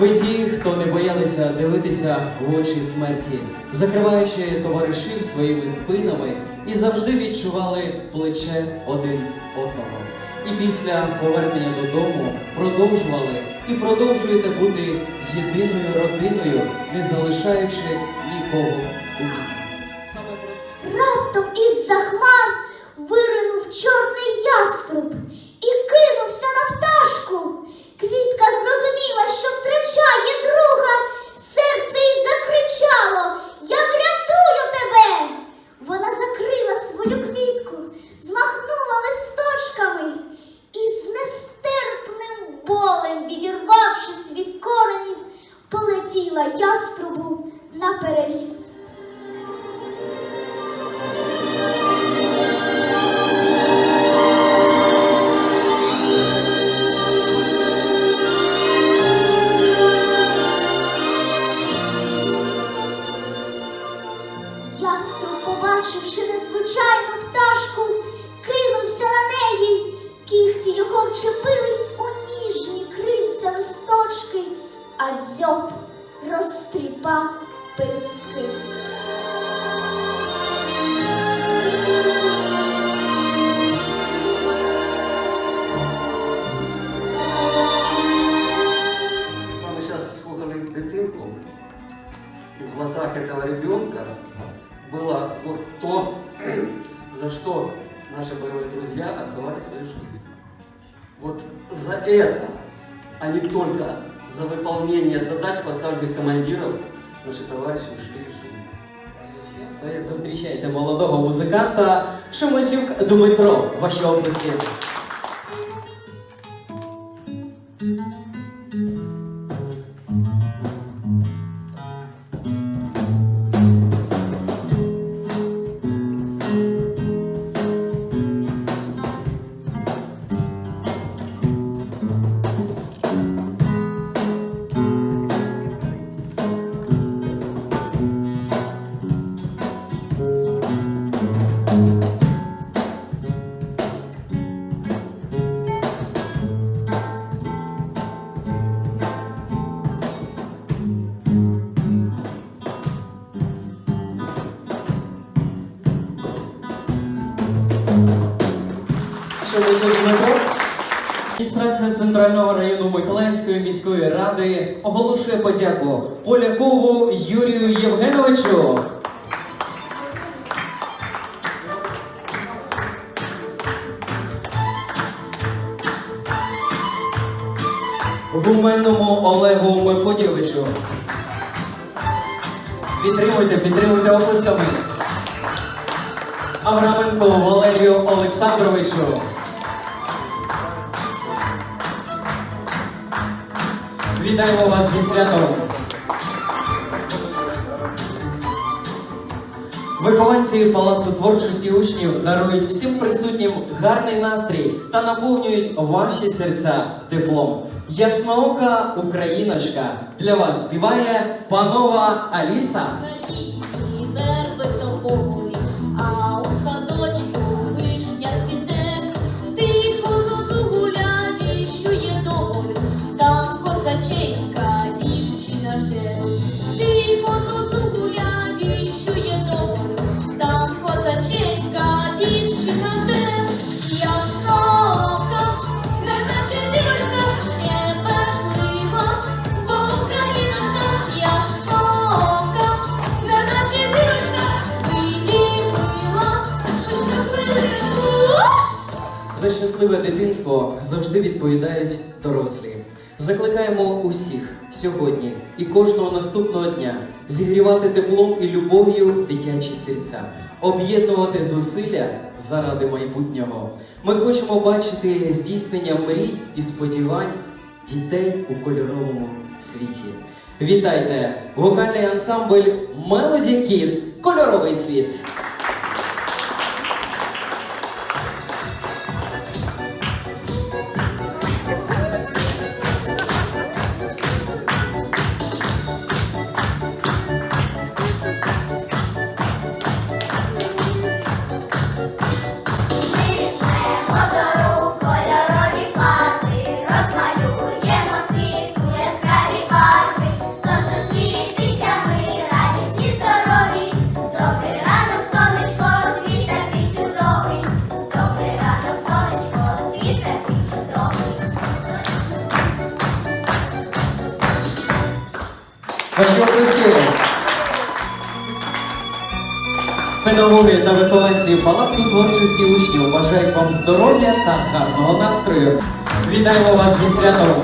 Ви ті, хто не боялися дивитися в очі смерті, закриваючи товаришів своїми спинами і завжди відчували плече один одного. І після повернення додому продовжували і продовжуєте бути єдиною родиною, не залишаючи нікого у біді. Полетіла яструбу на переріз. Яструб, побачивши незвичайну пташку, кинувся на неї. Кіхті його вчепились у ніжні крильця листочки, а дзьоб розтріпав пелюстки. С вами сейчас слухали дитинку, в глазах этого ребенка было вот то, за что наши боевые друзья отдавали свою жизнь. Вот за это, а не только за выполнение задач, поставленных командиров, наши товарищи ушли из жизни. Поэтому Зустрічайте молодого музиканта Шумачук Дмитро. Ваші облиски. Шумачук Дмитро. Адміністрація Центрального району Миколаївської міської ради оголошує подяку Полякову Юрію Євгеновичу. Гуменному Олегу Мефодійовичу. Підтримуйте, підтримуйте оплесками. Авраменко Валерію Олександровичу. Вітаємо вас зі святом. Вихованці Палацу творчості учнів дарують всім присутнім гарний настрій та наповнюють ваші серця теплом. Ясноока Україночка для вас співає панова Аліса. Щасливе дитинство завжди відповідають дорослі. Закликаємо усіх сьогодні і кожного наступного дня зігрівати теплом і любов'ю дитячі серця, об'єднувати зусилля заради майбутнього. Ми хочемо бачити здійснення мрій і сподівань дітей у кольоровому світі. Вітайте! Вокальний ансамбль Melody Kids Кольоровий світ. Ваші оплески. Педагоги та вихованці Палацу творчості учнів бажають вам здоров'я та гарного настрою. Вітаємо вас зі святом!